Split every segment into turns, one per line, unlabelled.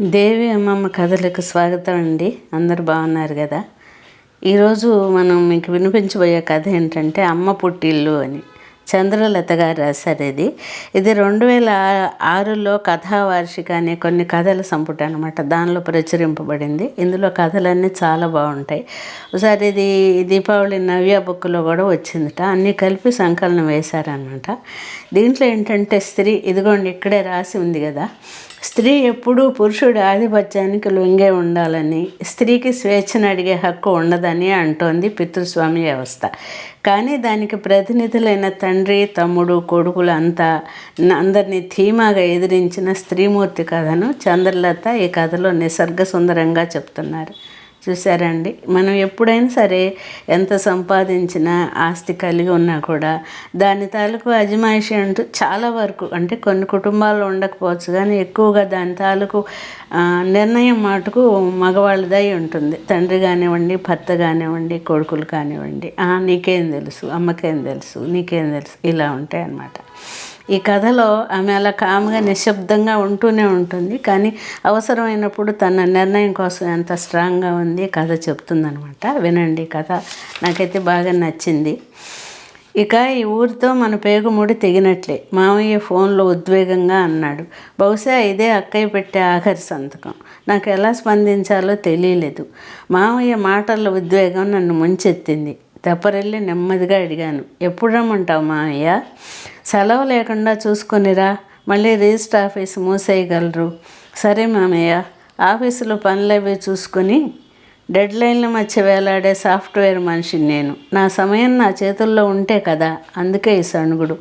దేవి అమ్మమ్మ కథలకు స్వాగతం అండి. అందరు బాగున్నారు కదా? ఈరోజు మనం మీకు వినిపించబోయే కథ ఏంటంటే అమ్మ పుట్టిల్లు అని. చంద్రలత గారు రాశారు ఇది. ఇది రెండు వేల ఆరులో కథావార్షిక అనే కొన్ని కథల సంపుట అనమాట దానిలో ప్రచురింపబడింది. ఇందులో కథలన్నీ చాలా బాగుంటాయి. ఒకసారి ఇది దీపావళి నవ్య బుక్లో కూడా వచ్చిందట. అన్నీ కలిపి సంకలనం వేశారనమాట దీంట్లో ఏంటంటే స్త్రీ ఇదిగోండి ఇక్కడే రాసి ఉంది కదా. స్త్రీ ఎప్పుడూ పురుషుడి ఆధిపత్యానికి లొంగే ఉండాలని స్త్రీకి స్వేచ్ఛను అడిగే హక్కు ఉండదని అంటోంది పితృస్వామి వ్యవస్థ. కానీ దానికి ప్రతినిధులైన తండ్రి తమ్ముడు కొడుకులు అంతా అందరినీ ధీమాగా ఎదిరించిన స్త్రీమూర్తి కథను చంద్రలత ఈ కథలో నిసర్గ సుందరంగా చెప్తున్నారు. చూసారండి మనం ఎప్పుడైనా సరే ఎంత సంపాదించినా ఆస్తి కలిగి ఉన్నా కూడా దాని తాలూకు అజమాయిషి అంటూ చాలా వరకు అంటే కొన్ని కుటుంబాల్లో ఉండకపోవచ్చు కానీ ఎక్కువగా దాని తాలూకు నిర్ణయం మటుకు మగవాళ్ళదై ఉంటుంది. తండ్రి కానివ్వండి భర్త కానివ్వండి కొడుకులు కానివ్వండి. నీకేం తెలుసు అమ్మకేం తెలుసు నీకేం తెలుసు ఇలా ఉంటాయి అన్నమాట ఈ కథలో ఆమె అలా కామ్గా నిశ్శబ్దంగా ఉంటూనే ఉంటుంది. కానీ అవసరమైనప్పుడు తన నిర్ణయం కోసం ఎంత స్ట్రాంగ్గా ఉంది కథ చెప్తుందనమాట వినండి ఈ కథ. నాకైతే బాగా నచ్చింది. ఇక ఈ ఊరితో మన పేగుముడి తెగినట్లే. మామయ్య ఫోన్లో ఉద్వేగంగా అన్నాడు. బహుశా ఇదే అక్కయ్య పెట్టే ఆఖరి సంతకం. నాకు ఎలా స్పందించాలో తెలియలేదు. మామయ్య మాటల ఉద్వేగం నన్ను ముంచెత్తింది. తెప్పరెళ్ళి నెమ్మదిగా అడిగాను. ఎప్పుడు రమ్మంటావు మామయ్య సెలవు లేకుండా చూసుకొనిరా. మళ్ళీ రిజిస్టర్ ఆఫీస్ మూసేయగలరు. సరే మామయ్య. ఆఫీసులో పనులవి చూసుకొని డెడ్ లైన్ల మధ్య వేలాడే సాఫ్ట్వేర్ మనిషిని నేను. నా సమయం నా చేతుల్లో ఉంటే కదా? అందుకే ఈ సణుగుడు.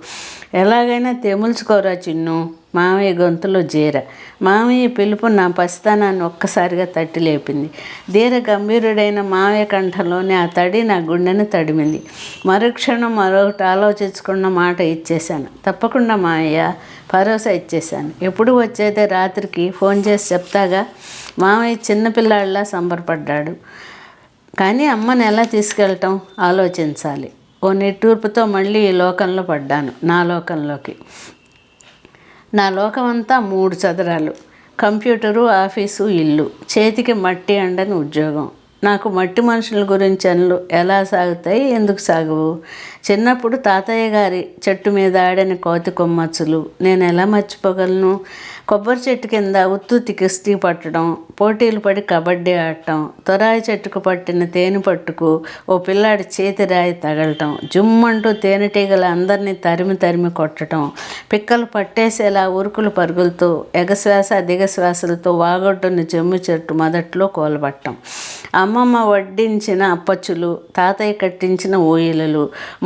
ఎలాగైనా తెముల్చుకోరా చిన్ను. మామయ్య గొంతులో జీర. మామయ్య పిలుపు నా పసితనాన్ని ఒక్కసారిగా తట్టి లేపింది. ధీర గంభీరుడైన మామయ్య కంఠంలోనే ఆ తడి నా గుండెను తడిమింది. మరుక్షణం మరొకటి ఆలోచించుకున్న మాట ఇచ్చేశాను. తప్పకుండా మామయ్య భరోసా ఇచ్చేశాను. ఎప్పుడు వచ్చేదే రాత్రికి ఫోన్ చేసి చెప్తాగా? మామయ్య చిన్నపిల్లాడిలా సంబరపడ్డాడు. కానీ అమ్మని ఎలా తీసుకెళ్ళటం? ఆలోచించాలి. ఓ నిట్టూర్పుతో మళ్ళీ ఈ లోకంలో పడ్డాను. నా లోకంలోకి. నా లోకమంతా మూడు చదరాలు. కంప్యూటరు ఆఫీసు ఇల్లు. చేతికి మట్టి అండని ఉద్యోగం. నాకు మట్టి మనుషుల గురించి అన్లు ఎలా సాగుతాయి? ఎందుకు సాగవు? చిన్నప్పుడు తాతయ్య గారి చెట్టు మీద ఆడని కోతి కొమ్మచ్చులు. నేను ఎలా మర్చిపోగలను? కొబ్బరి చెట్టు కింద ఉత్తుత్తి కిస్తీ పట్టడం పోటీలు పడి కబడ్డీ ఆడటం తొరాయి చెట్టుకు పట్టిన తేనె పట్టుకు ఓ పిల్లాడి చేతి రాయి తగలటం జుమ్మంటూ తేనెటీగలు అందరినీ తరిమి తరిమి కొట్టడం పిక్కలు పట్టేసేలా ఉరుకులు పరుగులతో ఎగశ్వాస దిగశ్వాసలతో వాగొడ్డున జమ్ము చెట్టు మొదట్లో కోలబట్టం. అమ్మమ్మ వడ్డించిన అప్పచ్చులు తాతయ్య కట్టించిన ఊయలలు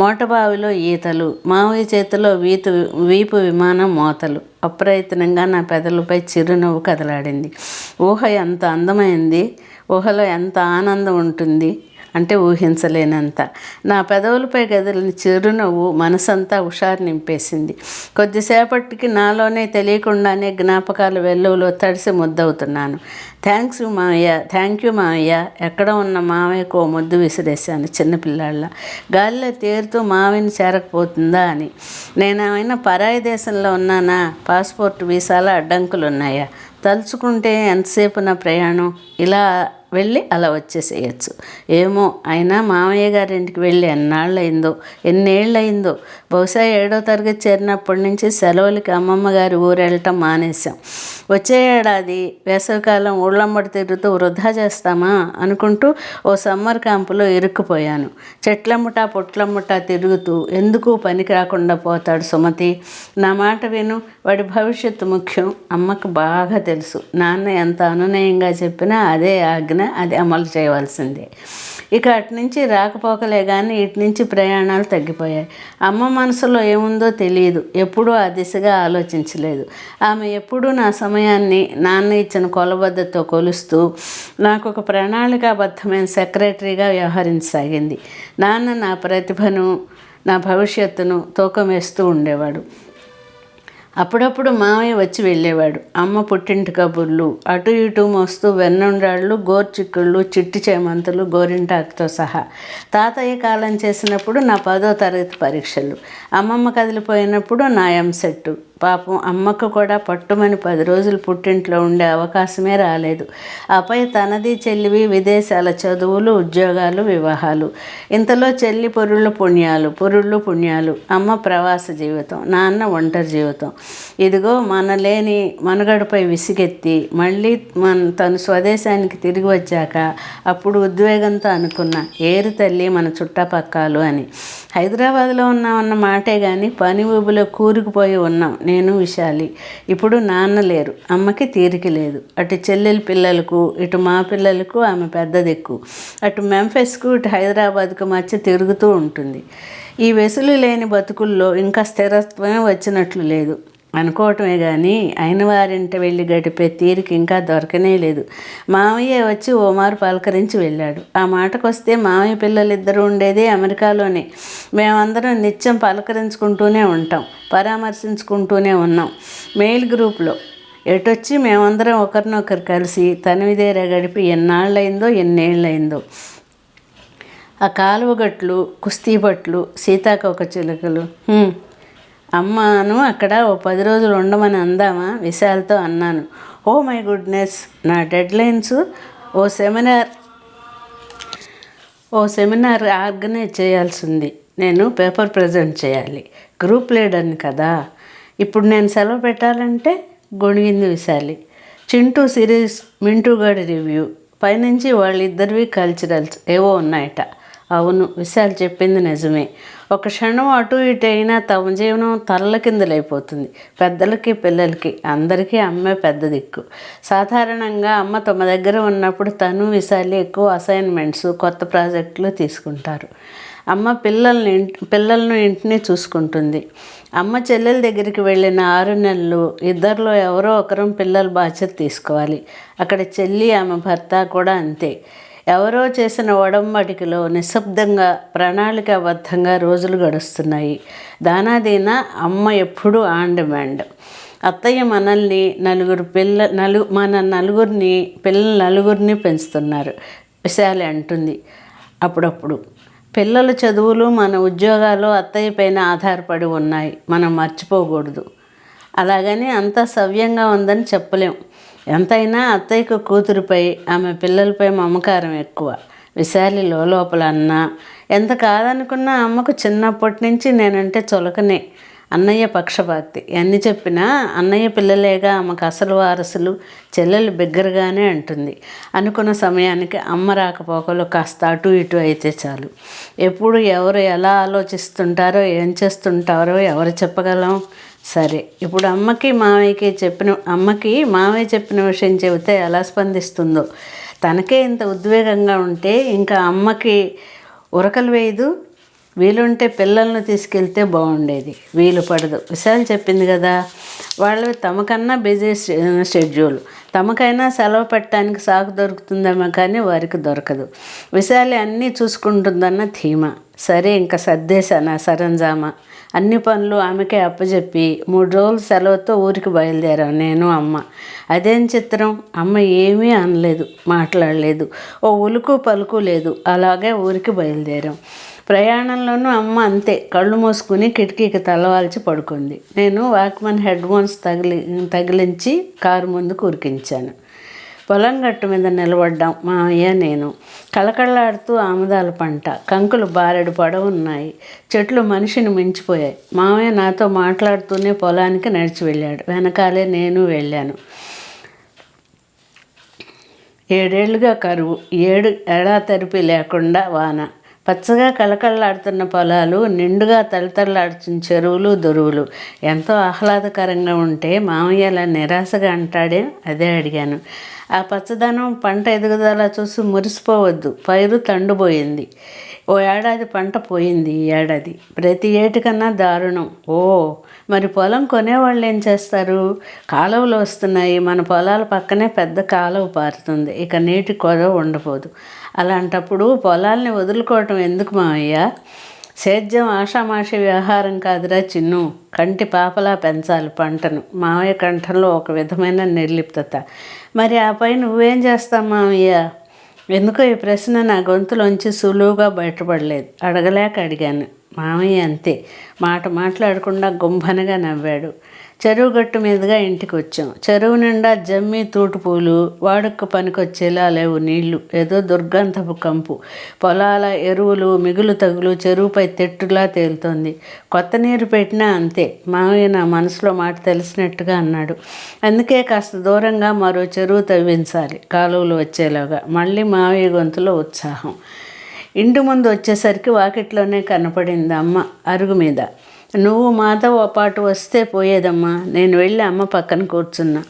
మోటబావిలో ఈతలు మావయ్య చేతిలో వీతు వీపు విమానం మోతలు. అప్రయత్నంగా నా పెదలపై చిరునవ్వు కదలాడింది. ఊహ ఎంత అందమైంది? ఊహలో ఎంత ఆనందం ఉంటుంది? అంటే ఊహించలేనంత. నా పెదవులపై గదిలిన చిరునవ్వు మనసంతా హుషారు నింపేసింది. కొద్దిసేపటికి నాలోనే తెలియకుండానే జ్ఞాపకాల వెల్లువలో తడిసి ముద్దవుతున్నాను. థ్యాంక్స్ మావయ్య థ్యాంక్ యూ మామయ్య. ఎక్కడ ఉన్న మామయ్యకు ముద్దు విసిరేశాను చిన్నపిల్లాళ్ళ. గాలిలో తేరుతూ మావయ్యని చేరకపోతుందా అని. నేను పరాయి దేశంలో ఉన్నానా? పాస్పోర్ట్ వీసాల అడ్డంకులు ఉన్నాయా తలుచుకుంటే ఎంతసేపు నా ప్రయాణం? ఇలా వెళ్ళి అలా వచ్చేసేయచ్చు. ఏమో అయినా మామయ్య గారింటికి వెళ్ళి ఎన్నాళ్ళు అయిందో ఎన్నేళ్ళు అయిందో బహుశా ఏడో తరగతి చేరినప్పటి నుంచి సెలవులకి అమ్మమ్మ గారి ఊరు వెళ్ళటం మానేశాం. వచ్చే ఏడాది వేసవికాలం ఊళ్ళమ్మడి తిరుగుతూ వృధా చేస్తామా అనుకుంటూ ఓ సమ్మర్ క్యాంపులో ఇరుక్కుపోయాను. చెట్లమ్మట పొట్లమ్మట తిరుగుతూ ఎందుకు పనికి రాకుండా పోతాడు సుమతి? నా మాట విను వాడి భవిష్యత్తు ముఖ్యం అమ్మకు బాగా తెలుసు. నాన్న ఎంత అనునయంగా చెప్పినా అదే ఆజ్ఞ. అది అమలు చేయవలసిందే. ఇక అటు నుంచి రాకపోకలే కానీ ఇటు నుంచి ప్రయాణాలు తగ్గిపోయాయి. అమ్మ మనసులో ఏముందో తెలియదు. ఎప్పుడూ ఆ దిశగా ఆలోచించలేదు. ఆమె ఎప్పుడూ నా సమయాన్ని నాన్న ఇచ్చిన కొలబద్దతో కొలుస్తూ నాకు ఒక ప్రణాళికాబద్ధమైన సెక్రటరీగా వ్యవహరించసాగింది. నాన్న నా ప్రతిభను నా భవిష్యత్తును తూకం వేస్తూ ఉండేవాడు. అప్పుడప్పుడు మామయ్య వచ్చి వెళ్ళేవాడు. అమ్మ పుట్టింటి కబుర్లు అటు ఇటు మోస్తూ వెన్నుండాళ్ళు గోర్చిక్కుళ్ళు చిట్టి చేమంతులు గోరింటాకుతో సహా. తాతయ్య కాలం చేసినప్పుడు నా పదో తరగతి పరీక్షలు. అమ్మమ్మ కదిలిపోయినప్పుడు నా ఎంసెట్టు. పాపం అమ్మకు కూడా పట్టుమని పది రోజులు పుట్టింట్లో ఉండే అవకాశమే రాలేదు. ఆపై తనది చెల్లివి విదేశాల చదువులు ఉద్యోగాలు వివాహాలు. ఇంతలో చెల్లి పొరుళ్ళు పుణ్యాలు పొరుళ్ళు పుణ్యాలు అమ్మ ప్రవాస జీవితం నాన్న ఒంటరి జీవితం. ఇదిగో మన లేని మనుగడపై విసిగెత్తి మళ్ళీ మన తను స్వదేశానికి తిరిగి వచ్చాక అప్పుడు ఉద్వేగంతో అనుకున్న ఏరు తల్లి మన చుట్టపక్కాలు అని. హైదరాబాద్లో ఉన్నామన్న మాటే కానీ పని ఊబిలో కూరుకుపోయి ఉన్నాం. నేను విశాలి. ఇప్పుడు నాన్న లేరు. అమ్మకి తీరిక లేదు. అటు చెల్లెలి పిల్లలకు ఇటు మా పిల్లలకు ఆమె పెద్ద దిక్కు అటు మెంఫెస్కు ఇటు హైదరాబాద్కు మధ్య తిరుగుతూ ఉంటుంది. ఈ వెసులు లేని బతుకుల్లో ఇంకా స్థిరత్వమే వచ్చినట్లు లేదు. అనుకోవటమే కానీ అయిన వారింట వెళ్ళి గడిపే తీరిక ఇంకా దొరకనే లేదు. మామయ్య వచ్చి ఓమారు పలకరించి వెళ్ళాడు. ఆ మాటకొస్తే మామయ్య పిల్లలిద్దరూ ఉండేది అమెరికాలోనే. మేమందరం నిత్యం పలకరించుకుంటూనే ఉంటాం పరామర్శించుకుంటూనే ఉన్నాం. మెయిల్ గ్రూప్లో ఎటొచ్చి మేమందరం ఒకరినొకరు కలిసి తనివిదేరా గడిపి ఎన్నాళ్ళైందో ఎన్నేళ్ళైందో ఆ కాలువగట్లు కుస్తీపట్లు సీతాకోక చిలుకలు అమ్మను అక్కడ ఓ పది రోజులు ఉండమని అందామా? విశాల్తో అన్నాను. ఓ మై గుడ్నెస్ నా deadlines oh seminar oh seminar organize చేయాల్సి ఉంది నేను పేపర్ ప్రజెంట్ చేయాలి. గ్రూప్ లీడర్ని కదా. ఇప్పుడు నేను సెలవు పెట్టాలంటే గొణిగింది విశాలి. చింటూ సిరీస్ మింటూ గడి రివ్యూ. పైనుంచి వాళ్ళిద్దరివి కల్చరల్స్ ఏవో ఉన్నాయట. అవును విశాల్ చెప్పింది నిజమే. ఒక క్షణం అటు ఇటు అయినా తమ జీవనం తల్ల కిందలైపోతుంది. పెద్దలకి పిల్లలకి అందరికీ అమ్మే పెద్ద దిక్కు. సాధారణంగా అమ్మ తమ దగ్గర ఉన్నప్పుడు తను విశాలి ఎక్కువ అసైన్మెంట్స్ కొత్త ప్రాజెక్టులు తీసుకుంటారు. అమ్మ పిల్లల్ని పిల్లలను ఇంటిని చూసుకుంటుంది. అమ్మ చెల్లెల దగ్గరికి వెళ్ళిన ఆరు నెలలు ఇద్దరిలో ఎవరో ఒకరం పిల్లల బాధ్యత తీసుకోవాలి. అక్కడ చెల్లి ఆమె భర్త కూడా అంతే. ఎవరో చేసిన ఒడంబడికలో నిశ్శబ్దంగా ప్రణాళికాబద్ధంగా రోజులు గడుస్తున్నాయి. దానాదీన అమ్మ ఎప్పుడూ ఆన్ డిమాండ్. అత్తయ్య మనల్ని నలుగురు పిల్ల నలు మన నలుగురిని పిల్లల నలుగురిని పెంచుతున్నారు. విశాలి అంటుంది అప్పుడప్పుడు. పిల్లల చదువులు మన ఉద్యోగాలు అత్తయ్య పైన ఆధారపడి ఉన్నాయి. మనం మర్చిపోకూడదు. అలాగని అంతా సవ్యంగా ఉందని చెప్పలేం. ఎంతైనా అత్తయ్యకు కూతురుపై ఆమె పిల్లలపై మమకారం ఎక్కువ. విశాలి లోపల అన్నా ఎంత కాదనుకున్నా అమ్మకు చిన్నప్పటి నుంచి నేనంటే చులకనే. అన్నయ్య పక్షపాతి. ఎన్ని చెప్పినా అన్నయ్య పిల్లలేగా ఆమెకు అసలు వారసులు చెల్లెలు బిగ్గరగానే అంటుంది. అనుకున్న సమయానికి అమ్మ రాకపోకలు కాస్త అటు ఇటు అయితే చాలు. ఎప్పుడు ఎవరు ఎలా ఆలోచిస్తుంటారో ఏం చేస్తుంటారో ఎవరు చెప్పగలం? సరే. ఇప్పుడు అమ్మకి మామయ్యకి చెప్పిన అమ్మకి మామయ్య చెప్పిన విషయం చెబితే ఎలా స్పందిస్తుందో. తనకే ఇంత ఉద్వేగంగా ఉంటే ఇంకా అమ్మకి ఉరకలు వేయదు. వీలుంటే పిల్లల్ని తీసుకెళ్తే బాగుండేది. వీలు పడదు. విశాల్ చెప్పింది కదా వాళ్ళు తమకన్నా బిజీ షెడ్యూల్. తమకైనా సెలవు పెట్టడానికి సాకు దొరుకుతుందేమో కానీ వారికి దొరకదు. విశాలి అన్నీ చూసుకుంటుందన్న ధీమా. సరే ఇంకా సర్దేశాను ఆ సరంజామా? అన్ని పనులు ఆమెకే అప్పచెప్పి మూడు రోజులు సెలవుతో ఊరికి బయలుదేరాం నేను అమ్మ. అదేం చిత్రం? అమ్మ ఏమీ అనలేదు మాట్లాడలేదు. ఓ ఉలుకు పలుకు లేదు. అలాగే ఊరికి బయలుదేరాం. ప్రయాణంలోనూ అమ్మ అంతే. కళ్ళు మూసుకుని కిటికీకి తలవాల్చి పడుకుంది. నేను వాక్మన్ హెడ్ ఫోన్స్ తగిలి తగిలించి కారు ముందు కురికించాను పొలం గట్టు మీద నిలబడ్డాం. మామయ్య నేను. కళకళలాడుతూ ఆముదాల పంట. కంకులు బారెడు పడవున్నాయి చెట్లు మనిషిని మించిపోయాయి. మామయ్య నాతో మాట్లాడుతూనే పొలానికి నడిచి వెళ్ళాడు. వెనకాలే నేను వెళ్ళాను. ఏడేళ్ళుగా కరువు. ఏడు ఎడా తరిపి లేకుండా వాన. పచ్చగా కళకళలాడుతున్న పొలాలు నిండుగా తలతలలాడుతున్న చెరువులు దొరువులు. ఎంతో ఆహ్లాదకరంగా ఉంటే మామయ్య అలా నిరాశగా అంటాడే అదే అడిగాను. ఆ పచ్చదనం పంట ఎదుగుదల చూసి మురిసిపోవద్దు. పైరు తండుపోయింది ఓ ఏడాది పంట పోయింది ఈ ఏడాది. ప్రతి ఏటికన్నా దారుణం. ఓ మరి పొలం కొనేవాళ్ళు ఏం చేస్తారు? కాలువలు వస్తున్నాయి. మన పొలాల పక్కనే పెద్ద కాలువ పారుతుంది. ఇక నీటి కొదవ ఉండబోదు. అలాంటప్పుడు పొలాల్ని వదులుకోవటం ఎందుకు మావయ్య? సేద్యం ఆషామాషి వ్యవహారం కాదురా చిన్ను. కంటి పాపలా పెంచాలి పంటను. మావయ్య కంఠంలో ఒక విధమైన నిర్లిప్తత. మరి ఆ పై నువ్వేం చేస్తావు మావయ్య? ఎందుకో ఈ ప్రశ్న నా గొంతులోంచి సులువుగా బయటపడలేదు. అడగలేక అడిగాను. మామయ్య అంతే. మాట మాట్లాడకుండా గుంభనగా నవ్వాడు. చెరువు గట్టు మీదుగా ఇంటికి వచ్చాం చెరువు నిండా జమ్మి తూటుపూలు వాడుక పనికొచ్చేలా లేవు నీళ్ళు. ఏదో దుర్గంధపు కంపు. పొలాల ఎరువులు మిగులు తగులు చెరువుపై తెట్టులా తేలుతోంది. కొత్త నీరు పెట్టినా అంతే. మావయ్య నా మనసులో మాట తెలిసినట్టుగా అన్నాడు. అందుకే కాస్త దూరంగా మరో చెరువు తవ్వించాలి. కాలువలు వచ్చేలాగా. మళ్ళీ మావయ్య గొంతులో ఉత్సాహం. ఇంటి ముందు వచ్చేసరికి వాకిట్లోనే కనపడింది అమ్మ అరుగు మీద. నువ్వు మాతో పాటు వస్తే పోయేదమ్మా. నేను వెళ్ళి అమ్మ పక్కన కూర్చున్నా.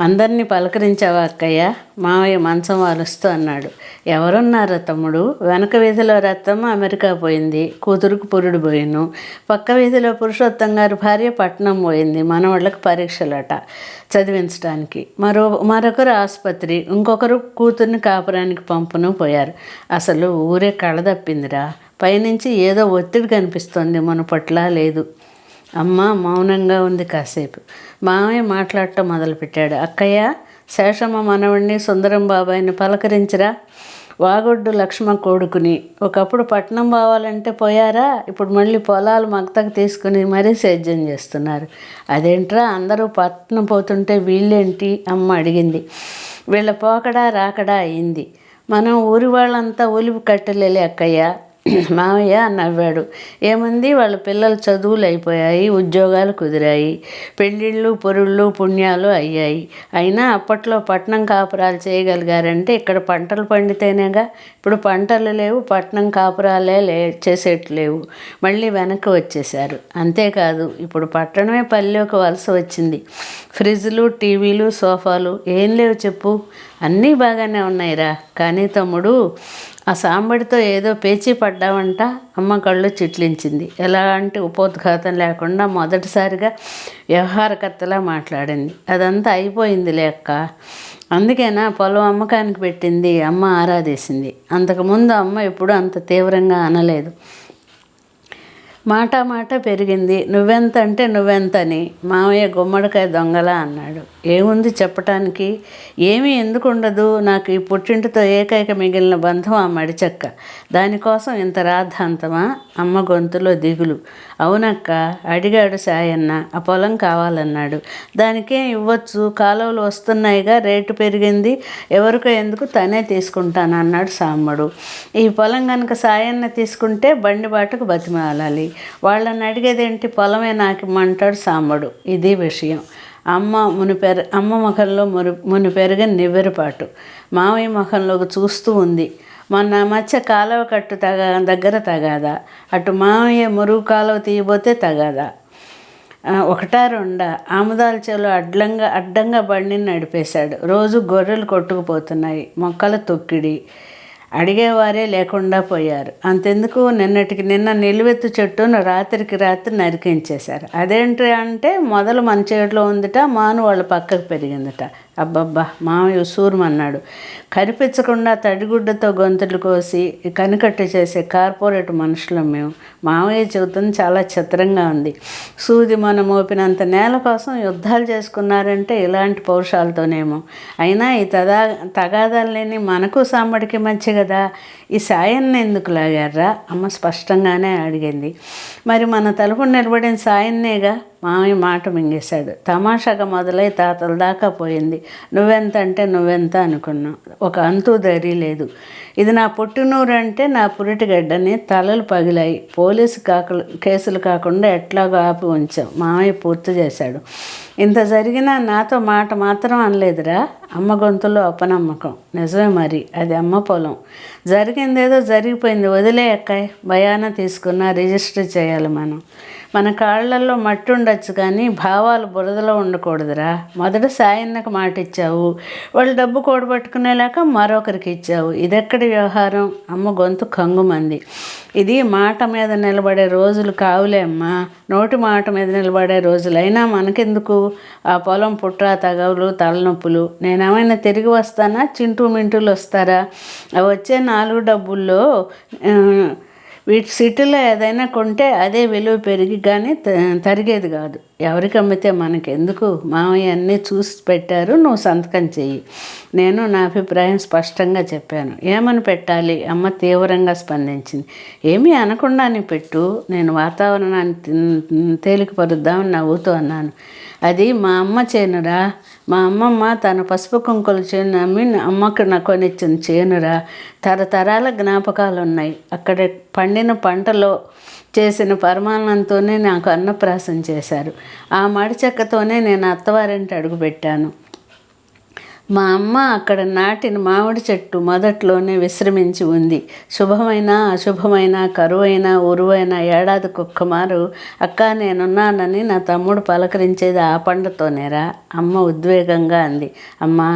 అందరినీ పలకరించావా అక్కయ్య? మావయ్య మంచం వాలుస్తూ అన్నాడు. ఎవరున్నారా తమ్ముడు? వెనక వీధిలో రత్తమ్మ అమెరికా పోయింది. కూతురుకు పురుడు పోయిను. పక్క వీధిలో పురుషోత్తం గారి భార్య పట్నం పోయింది. మనవాళ్ళకి పరీక్షలట చదివించడానికి మరో మరొకరు ఆసుపత్రి ఇంకొకరు కూతుర్ని కాపురానికి పంపును పోయారు. అసలు ఊరే కళదప్పిందిరా పైనుంచి ఏదో ఒత్తిడి కనిపిస్తోంది. మన పట్ల లేదు. అమ్మ మౌనంగా ఉంది కాసేపు. మామయ్య మాట్లాడటం మొదలుపెట్టాడు. అక్కయ్య శేషమ్మ మనవణ్ణి సుందరం బాబాయిని పలకరించరా? వాగొడ్డు లక్ష్మ కొడుకుని. ఒకప్పుడు పట్నం పోవాలంటే పోయారా? ఇప్పుడు మళ్ళీ పొలాలు మక్తకు తీసుకుని మరీ సేద్యం చేస్తున్నారు. అదేంట్రా? అందరూ పట్నం పోతుంటే వీళ్ళేంటి? అమ్మ అడిగింది. వీళ్ళ పోకడా రాకడా అయింది. మనం ఊరి వాళ్ళంతా ఒలివి కట్టలేలే అక్కయ్య. మావయ్య నవ్వాడు. ఏముంది? వాళ్ళ పిల్లల చదువులు అయిపోయాయి ఉద్యోగాలు కుదిరాయి పెళ్ళిళ్ళు పొరుళ్ళు పుణ్యాలు అయ్యాయి. అయినా అప్పట్లో పట్నం కాపురాలు చేయగలిగారంటే ఇక్కడ పంటలు పండితేనేగా? ఇప్పుడు పంటలు లేవు పట్నం కాపురాలే లే చేసేట్లేవు మళ్ళీ వెనక్కి వచ్చేసారు అంతేకాదు ఇప్పుడు పట్టణమే పల్లెకు వలస వచ్చింది. ఫ్రిడ్జ్లు టీవీలు సోఫాలు ఏం లేవు చెప్పు. అన్నీ బాగానే ఉన్నాయిరా. కానీ తమ్ముడు ఆ సాంబడితో ఏదో పేచీ పడ్డామంట అమ్మ కళ్ళు చిట్లించింది. ఎలాంటి ఉపోద్ఘాతం లేకుండా మొదటిసారిగా వ్యవహారకర్తలా మాట్లాడింది. అదంతా అయిపోయింది లేక్క అందుకేనా పొలం అమ్మకానికి పెట్టింది అమ్మ ఆరాధేసింది అంతకుముందు అమ్మ ఎప్పుడూ అంత తీవ్రంగా అనలేదు. మాట మాట పెరిగింది. నువ్వెంత అంటే నువ్వెంతని. మామయ్య గుమ్మడికాయ దొంగలా అన్నాడు. ఏముంది చెప్పటానికి? ఏమీ ఎందుకు ఉండదు నాకు ఈ పుట్టింటితో ఏకైక మిగిలిన బంధం ఆ మడిచెక్క. దానికోసం ఇంత రాద్ధాంతమా? అమ్మ గొంతులో దిగులు. అవునక్క అడిగాడు సాయన్న. ఆ పొలం కావాలన్నాడు. దానికేం ఇవ్వచ్చు కాలువలు వస్తున్నాయిగా రేటు పెరిగింది. ఎవరికో ఎందుకు తనే తీసుకుంటాను అన్నాడు సామ్మడు ఈ పొలం కనుక సాయన్న తీసుకుంటే బండి బాటకు బతిమాలాలి. వాళ్ళని అడిగేదేంటి పొలమే నాకు ఇమ్మంటాడు సామ్మడు ఇది విషయం. అమ్మ మునిపెర అమ్మ ముఖంలో ముని మునిపెరగని నివ్వెరపాటు. మామయ్య ముఖంలోకి చూస్తూ ఉంది. మొన్న మధ్య కాలువ కట్టు తగ దగ్గర తగాదా. అటు మామయ్య మురుగు కాలువ తీయబోతే తగాదా. ఒకటా రెండా. ఆముదాల చెలు అడ్లంగా అడ్డంగా బండిని నడిపేశాడు. రోజు గొర్రెలు కొట్టుకుపోతున్నాయి. మొక్కల తొక్కిడి. అడిగేవారే లేకుండా పోయారు. అంతెందుకు? నిన్నటికి నిన్న నిలువెత్తు చెట్టును రాత్రికి రాత్రి నరికించేశారు. అదేంటి అంటే మొదలు మన చేతిలో ఉందిట మాను వాళ్ళ పక్కకు పెరిగిందిట. అబ్బబ్బా మామయ్య సూరమన్నాడు కనిపించకుండా తడిగుడ్డతో గొంతులు కోసి కనికట్టు చేసే కార్పొరేట్ మనుషులం మేము. మామయ్య చెబుతుంది చాలా చిత్రంగా ఉంది. సూది మన మోపినంత నేల కోసం యుద్ధాలు చేసుకున్నారంటే ఇలాంటి పౌరుషాలతోనేమో. అయినా ఈ తదా తగాదాలు లేని మనకు సాంబడికి మంచి కదా ఈ సాయన్ని ఎందుకు లాగారా? అమ్మ స్పష్టంగానే అడిగింది. మరి మన తలుపు నిలబడిన సాయన్నేగా? మామయ్య మాట మింగేశాడు. తమాషాగా మొదలై తాతల దాకా పోయింది. నువ్వెంత అంటే నువ్వెంత అనుకున్నాం. ఒక అంతు ధైర్యం లేదు. ఇది నా పుట్టినూరు అంటే నా పురిటిగడ్డని తలలు పగిలాయి. పోలీసు కాకులు కేసులు కాకుండా ఎట్లాగో ఆపి ఉంచాం. మామయ్య పూర్తి చేశాడు. ఇంత జరిగినా నాతో మాట మాత్రం అనలేదురా. అమ్మ గొంతులో అపనమ్మకం. నిజమే మరి. అది అమ్మ పొలం. జరిగిందేదో జరిగిపోయింది. వదిలే ఎక్కాయ్ భయాన తీసుకున్నా రిజిస్టర్ చేయాలి మనం. మన కాళ్ళల్లో మట్టి ఉండొచ్చు కానీ భావాలు బురదలో ఉండకూడదురా. మొదట సాయన్నకు మాట ఇచ్చావు వాళ్ళు డబ్బు కూడబట్టుకునేలాక మరొకరికి ఇచ్చావు. ఇదెక్కడి వ్యవహారం? అమ్మ గొంతు కంగుమంది. ఇది మాట మీద నిలబడే రోజులు కావులే అమ్మా. నోటి మాట మీద నిలబడే రోజులు అయినా మనకెందుకు? ఆ పొలం పుట్రా తగవులు తలనొప్పులు. నేనేమైనా తిరిగి వస్తానా? చింటూ మింటూలు వస్తారా? వచ్చే నాలుగు డబ్బుల్లో వీటి సిటీలో ఏదైనా కొంటే అదే విలువ పెరిగి కానీ త- తరిగేది కాదు. ఎవరికి అమ్మితే మనకెందుకు? మామయ్య అన్నీ చూసి పెట్టారు నువ్వు సంతకం చెయ్యి. నేను నా అభిప్రాయం స్పష్టంగా చెప్పాను. ఏమని పెట్టాలి? అమ్మ తీవ్రంగా స్పందించింది. ఏమీ అనకుండానే పెట్టు నేను వాతావరణాన్ని తేలికపరుద్దామని నవ్వుతూ అన్నాను. అది మా అమ్మ చేనురా మా అమ్మమ్మ తన పసుపు కుంకుల చేను అమ్మి అమ్మకు నాకు కొనిచ్చిన చేనురా. తరతరాల జ్ఞాపకాలు ఉన్నాయి అక్కడ పండిన పంటలో చేసిన పరిమాణంతోనే నాకు అన్నప్రాసం చేశారు. ఆ మడి చెక్కతోనే నేను అత్తవారింటి అడుగుపెట్టాను. మా అమ్మ అక్కడ నాటిన మామిడి చెట్టు మొదట్లోనే విశ్రమించి ఉంది. శుభమైన అశుభమైన కరువైన ఉరువైన ఏడాదికి ఒక్కమారు అక్క నేనున్నానని నా తమ్ముడు పలకరించేది ఆ పండుతోనేరా. అమ్మ ఉద్వేగంగా అంది. అమ్మా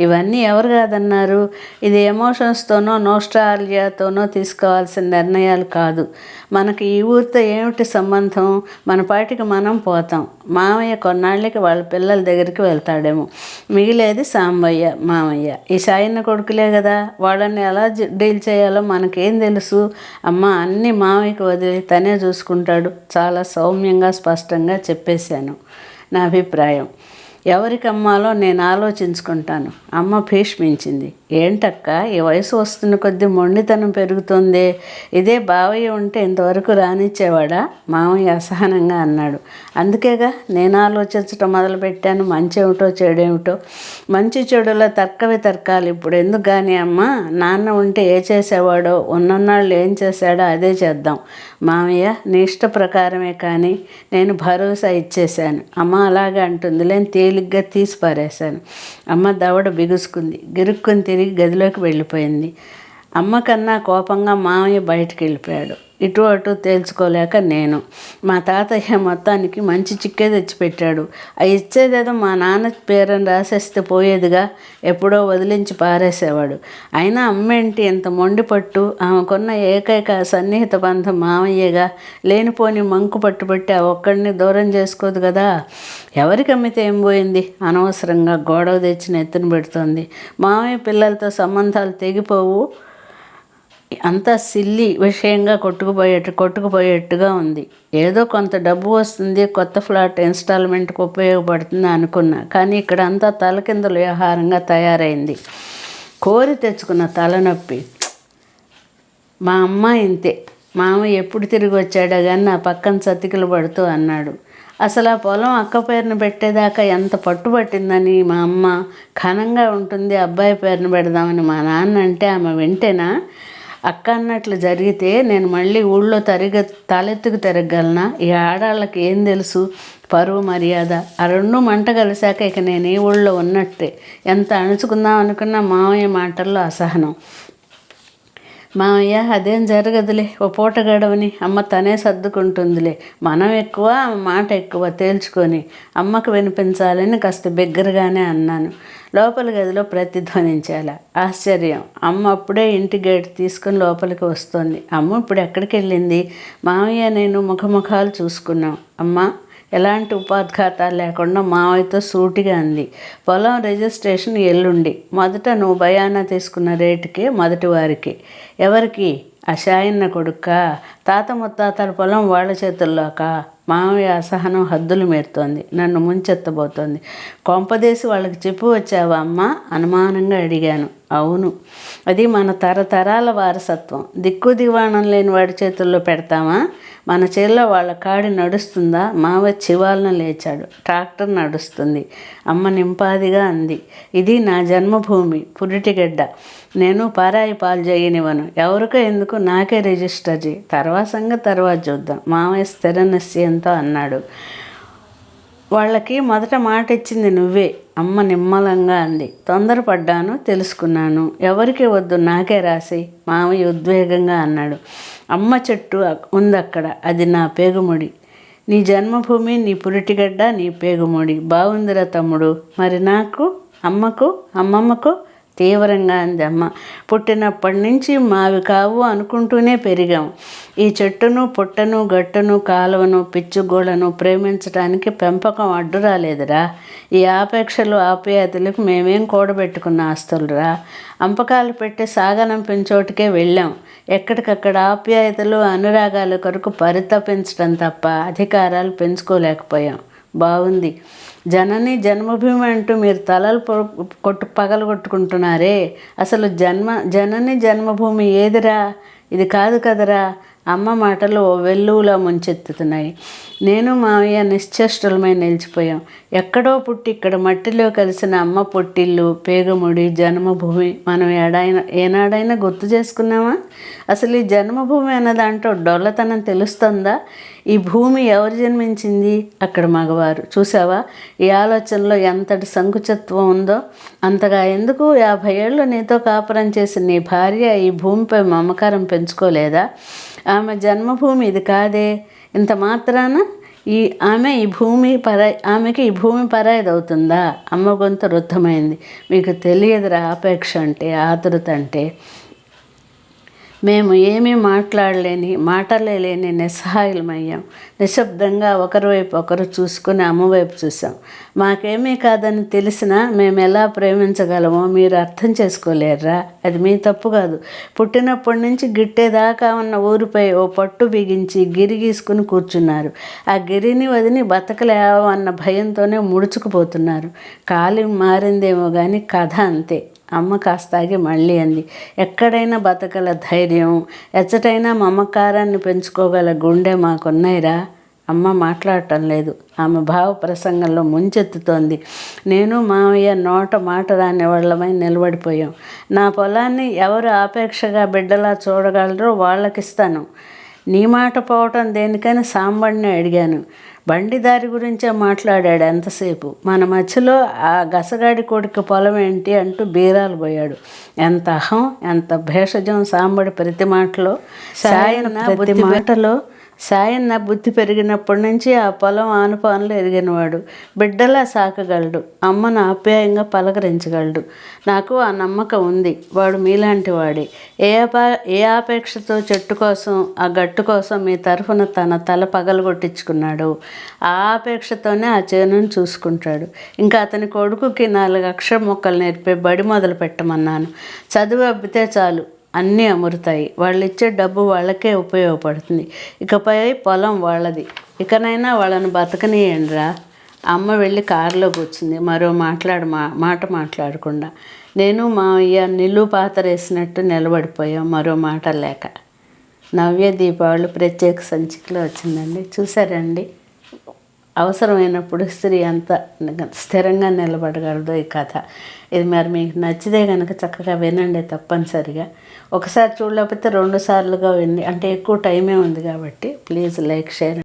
ఇవన్నీ ఎవరు కాదన్నారు? ఇది ఎమోషన్స్తోనో నోస్టాలియాతోనో తీసుకోవాల్సిన నిర్ణయాలు కాదు. మనకి ఈ ఊరితో ఏమిటి సంబంధం? మన పాటికి మనం పోతాం. మామయ్య కొన్నాళ్ళకి వాళ్ళ పిల్లల దగ్గరికి వెళ్తాడేమో. మిగిలేది సాంబయ్య మామయ్య. ఈ సాయన్న కొడుకులే కదా. వాళ్ళని ఎలా డీల్ చేయాలో మనకేం తెలుసు? అమ్మ అన్నీ మామయ్యకి వదిలి తనే చూసుకుంటాడు. చాలా సౌమ్యంగా స్పష్టంగా చెప్పేశాను. నా అభిప్రాయం. ఎవరికి అమ్మాలో నేను ఆలోచించుకుంటాను. అమ్మ భీష్మించింది ఏంటక్క ఈ వయసు వస్తున్న కొద్దీ మొండితనం పెరుగుతుంది. ఇదే బావయ్య ఉంటే ఇంతవరకు రానిచ్చేవాడా? మామయ్య అసహనంగా అన్నాడు. అందుకేగా నేను ఆలోచించటం మొదలుపెట్టాను. మంచి చెడేమిటో. మంచి చెడులో తర్కవి తర్కాలు. ఇప్పుడు ఎందుకు కానీ అమ్మ నాన్న ఉంటే ఏ చేసేవాడో ఉన్నన్నాళ్ళు ఏం చేశాడో అదే చేద్దాం. మామయ్య నీ ఇష్ట ప్రకారమే కానీ నేను భరోసా ఇచ్చేశాను. అమ్మ అలాగే అంటుంది లేని తేలిగ్గా తీసి పారేశాను అమ్మ దవడ బిగుసుకుంది. గిరుక్కుని తిరిగి గదిలోకి వెళ్ళిపోయింది. అమ్మ కన్నా కోపంగా మామయ్య బయటికి వెళ్ళిపోయాడు. ఇటు అటు తేల్చుకోలేక నేను. మా తాతయ్య మొత్తానికి మంచి చిక్కే తెచ్చిపెట్టాడు. ఆ ఇచ్చేదేదో మా నాన్న పేరని రాసేస్తే పోయేదిగా ఎప్పుడో వదిలించి పారేసేవాడు. అయినా అమ్మేంటి ఇంత మొండి పట్టు? ఆమెకున్న ఏకైక సన్నిహిత బంధం మామయ్యగా లేనిపోని మంకు పట్టుబట్టి ఆ ఒక్కడిని దూరం చేసుకోదు కదా? ఎవరికి అమ్మితే ఏం పోయింది? అనవసరంగా గొడవ తెచ్చిన ఎత్తున పెడుతోంది. మామయ్య పిల్లలతో సంబంధాలు తెగిపోవు. అంతా సిల్లి విషయంగా కొట్టుకుపోయేట్టు కొట్టుకుపోయేట్టుగా ఉంది. ఏదో కొంత డబ్బు వస్తుంది కొత్త ఫ్లాట్ ఇన్స్టాల్మెంట్కి ఉపయోగపడుతుంది అనుకున్నా. కానీ ఇక్కడ అంతా తలకిందుల వ్యవహారంగా తయారైంది. కోరి తెచ్చుకున్న తలనొప్పి. మా అమ్మ ఇంతే. మామ ఎప్పుడు తిరిగి వచ్చాడో కానీ నా పక్కన సతికిలు పడుతూ అన్నాడు. అసలు ఆ పొలం అక్క పేరును పెట్టేదాకా ఎంత పట్టుబట్టిందని మా అమ్మ. ఘనంగా ఉంటుంది అబ్బాయి పేరును పెడదామని మా నాన్న అంటే ఆమె వింటేనా? అక్క అన్నట్లు జరిగితే నేను మళ్ళీ ఊళ్ళో తరిగ తలెత్తుకు తిరగలనా ఈ ఆడాళ్ళకి ఏం తెలుసు? పరువు మర్యాద. ఆ రెండు మంట కలిశాక ఇక నేను ఈ ఊళ్ళో ఉన్నట్టే. ఎంత అణుచుకుందాం అనుకున్నా మామయ్య మాటల్లో అసహనం. మామయ్య అదేం జరగదులే ఓ పూట గడవని అమ్మ తనే సర్దుకుంటుందిలే. మనం ఎక్కువ మాట ఎక్కువ తేల్చుకొని అమ్మకు వినిపించాలని కాస్త బిగ్గరగానే అన్నాను. లోపల గదిలో ప్రతిధ్వనించాల. ఆశ్చర్యం అమ్మ అప్పుడే ఇంటి గేట్ తీసుకుని లోపలికి వస్తోంది. అమ్మ ఇప్పుడు ఎక్కడికి వెళ్ళింది మామయ్య నేను ముఖముఖాలు చూసుకున్నాం. అమ్మ ఎలాంటి ఉపాధ్ఘాతాలు లేకుండా మావయ్యతో సూటిగా అంది. పొలం రిజిస్ట్రేషన్ ఎల్లుండి. మొదట నువ్వు భయాన తీసుకున్న రేటుకే మొదటి వారికి. ఎవరికి? అషాయన్న కొడుక్క? తాత ముత్తాతల పొలం వాళ్ళ చేతుల్లోక? మామయ్య అసహనం హద్దులు మేరుతోంది. నన్ను ముంచెత్తబోతోంది. కొంపదేసి వాళ్ళకి చెప్పి వచ్చావా అమ్మ? అనుమానంగా అడిగాను. అవును. అది మన తరతరాల వారసత్వం. దిక్కు దివాణం లేని వాడి చేతుల్లో పెడతామా? మన చేతిలో వాళ్ళ కాడి నడుస్తుందా? మావ చివాలను లేచాడు. ట్రాక్టర్ నడుస్తుంది. అమ్మ నింపాదిగా అంది. ఇది నా జన్మభూమి పురిటిగడ్డ నేను పారాయి పాలు చేయనివ్వను ఎవరికో ఎందుకు? నాకే రిజిస్టర్ చేయి తర్వాత సంగతి తర్వాత చూద్దాం మావయ్య స్థిర నిశ్చయంతో అన్నాడు. వాళ్ళకి మొదట మాట ఇచ్చింది నువ్వే. అమ్మ నిమ్మలంగా అంది. తొందరపడ్డాను తెలుసుకున్నాను. ఎవరికి వద్దు నాకే రాసి. మామయ్య ఉద్వేగంగా అన్నాడు. అమ్మ చెట్టు ఉంది అక్కడ అది నా పేగుముడి. నీ జన్మభూమి నీ పురిటిగడ్డ నీ పేగుముడి. బాగుందిరా తమ్ముడు. మరి నాకు అమ్మకు అమ్మమ్మకు తీవ్రంగా అంది అమ్మ పుట్టినప్పటి నుంచి మావి కావు అనుకుంటూనే పెరిగాం. ఈ చెట్టును పుట్టను గట్టును కాలువను పిచ్చుగోళ్ళను ప్రేమించడానికి పెంపకం అడ్డు రాలేదురా. ఈ ఆపేక్షలు ఆప్యాయతలకు మేమేం కూడబెట్టుకున్న ఆస్తులురా. అంపకాలు పెట్టి సాగనంపించోటికే వెళ్ళాం. ఎక్కడికక్కడ ఆప్యాయతలు అనురాగాల కొరకు పరితపించడం తప్ప అధికారాలు పెంచుకోలేకపోయాం. బాగుంది జనని జన్మభూమి అంటూ మీరు తలలు కొట్టు పగలు కొట్టుకుంటున్నారే. అసలు జన్మ జనని జన్మభూమి ఏదిరా? ఇది కాదు కదరా. అమ్మ మాటలు ఓ వెల్లువలా ముంచెత్తుతున్నాయి. నేను మావయ్య నిశ్చేష్టలమై నిలిచిపోయాం. ఎక్కడో పుట్టి ఇక్కడ మట్టిలో కలిసిన అమ్మ పొట్టిల్లు పేగముడి జన్మభూమి మనం ఏడైనా ఏనాడైనా గుర్తు చేసుకున్నామా? అసలు ఈ జన్మభూమి అన్న దాంట్లో డొల్లతనం తెలుస్తుందా? ఈ భూమి ఎవరు జన్మించింది? అక్కడ మగవారు. చూసావా ఈ ఆలోచనలో ఎంతటి సంకుచత్వం ఉందో? అంతగా ఎందుకు యాభై ఏళ్ళు నీతో కాపురం చేసిన నీ భార్య ఈ భూమిపై మమకారం పెంచుకోలేదా? ఆమె జన్మభూమి ఇది కాదే. ఇంత మాత్రాన ఈ ఆమె ఈ భూమి పరాయి ఆమెకి ఈ భూమి పరాయిది అవుతుందా అమ్మ గొంతు రుద్ధమైంది. మీకు తెలియదురా ఆపేక్ష అంటే ఆతురత అంటే మేము ఏమీ మాట్లాడలేని మాటలేలేని నిస్సహాయులమయ్యాం. నిశ్శబ్దంగా ఒకరివైపు ఒకరు చూసుకుని అమ్మవైపు చూసాం మాకేమీ కాదని తెలిసినా మేము ఎలా ప్రేమించగలమో మీరు అర్థం చేసుకోలేరురా. అది మీ తప్పు కాదు. పుట్టినప్పటి నుంచి గిట్టేదాకా ఉన్న ఊరిపై ఓ పట్టు బిగించి గిరి గీసుకుని కూర్చున్నారు. ఆ గిరిని వదిలి బతకలేవన్న భయంతోనే ముడుచుకుపోతున్నారు. కాలి మారిందేమో కానీ కథ అంతే. అమ్మ కాస్తాగి మళ్ళీ అంది. ఎక్కడైనా బతకల ధైర్యం ఎచ్చటైనా మమకారాన్ని పెంచుకోగల గుండె మాకున్నాయిరా. అమ్మ మాట్లాడటం లేదు. ఆమె భావ ప్రసంగంలో ముంచెత్తుతోంది. నేను మావయ్య నోట మాట రాని వాళ్ళమై నిలబడిపోయాం. నా పొలాన్ని ఎవరు ఆపేక్షగా బిడ్డలా చూడగలరో వాళ్ళకిస్తాను. నీ మాట పోవటం దేనికని సాంబడిని అడిగాను. బండి దారి గురించే మాట్లాడాడు ఎంతసేపు? మన మధ్యలో ఆ గసగాడి కొడుకు పొలం ఏంటి అంటూ బీరాలు పోయాడు. ఎంత అహం ఎంత భేషజం సాంబడి ప్రతి మాటలో సాయన్న ప్రతి మాటలో సాయన్న బుద్ధి పెరిగినప్పటి నుంచి ఆ పొలం ఆనుపానులు ఎరిగినవాడు. బిడ్డలా సాకగలడు. అమ్మను ఆప్యాయంగా పలకరించగలడు. నాకు ఆ నమ్మకం ఉంది. వాడు మీలాంటి వాడే. ఏ అపా ఏ ఆపేక్షతో చెట్టు కోసం ఆ గట్టు కోసం మీ తరఫున తన తల పగలగొట్టించుకున్నాడు. ఆ ఆపేక్షతోనే ఆ చేనును చూసుకుంటాడు. ఇంకా అతని కొడుకుకి నాలుగు అక్షర మొక్కలు నేర్పే బడి మొదలు పెట్టమన్నాను చదువు అబ్బితే చాలు. అన్నీ అమురుతాయి. వాళ్ళు ఇచ్చే డబ్బు వాళ్ళకే ఉపయోగపడుతుంది. ఇకపై పొలం వాళ్ళది. ఇకనైనా వాళ్ళని బతకనియండిరా. అమ్మ వెళ్ళి కారులో కూర్చుంది. మరో మాట్లాడు మా మాట మాట్లాడకుండా. నేను మావయ్య నిల్లు పాతరేసినట్టు నిలబడిపోయాం. మరో మాట లేక. నవ్య దీపావళి ప్రత్యేక సంచికలో వచ్చిందండి. చూసారండి అవసరమైనప్పుడు స్త్రీ ఎంత స్థిరంగా నిలబడగలదో ఈ కథ. ఇది మరి మీకు నచ్చితే కనుక చక్కగా వినండి తప్పనిసరిగా. ఒకసారి చూడలేకపోతే రెండు సార్లుగా విని అంటే ఎక్కువ టైమే ఉంది కాబట్టి ప్లీజ్ లైక్ షేర్